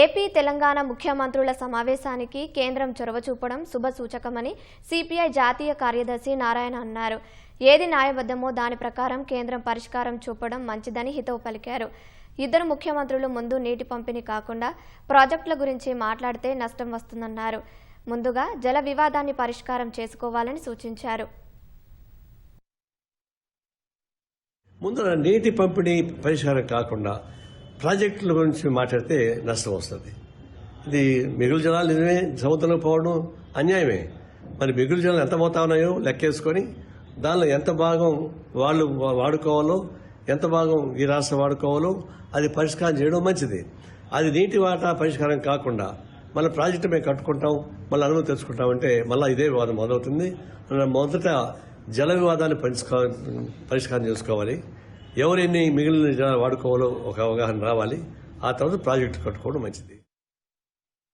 AP Telangana ముఖ్యమంత్రుల సమావేశానికి కేంద్రం చొరవ చూపడం శుభసూచకమని సిపిఐ జాతీయ కార్యదర్శి నారాయణ అన్నారు. ఏది న్యాయబద్ధమో దాని ప్రకారం కేంద్రం పరిష్కారం చూపడం మంచిదని హితవు పలికారు. ఇద్దరు ముఖ్యమంత్రులు ముందు నీటి పంపిణీ కాకుండా ప్రాజెక్టుల గురించి మాట్లాడితే నష్టం వస్తుందన్నారు. ముందుగా జల వివాదాన్ని పరిష్కారం చేసుకోవాలని సూచించారు. ముందు నీటి పంపిణీ పరిష్కారం కాకుండా ప్రాజెక్టుల గురించి మాట్లాడితే నష్టం వస్తుంది. ఇది మిగులు జలాలు నిజమే సముద్రంలో పోవడం అన్యాయమే. మరి మిగులు జలాలు ఎంత పోతా ఉన్నాయో లెక్కేసుకొని దానిలో ఎంత భాగం వాళ్ళు వాడుకోవాలో ఎంత భాగం ఈ రాష్ట్రం వాడుకోవాలో అది పరిష్కారం చేయడం మంచిది. అది నీటి వాటా పరిష్కారం కాకుండా మళ్ళీ ప్రాజెక్టు మేము కట్టుకుంటాం మళ్ళీ అనుమతి తెచ్చుకుంటాం అంటే మళ్ళీ ఇదే వివాదం మొదలవుతుంది. మొదట జల వివాదాన్ని పరిష్కారం పరిష్కారం చేసుకోవాలి. ఎవరెన్ని మిగిలిన జనాలు వాడుకోవాలో ఒక అవగాహన రావాలి. ఆ తర్వాత ప్రాజెక్టు కట్టుకోవడం మంచిది.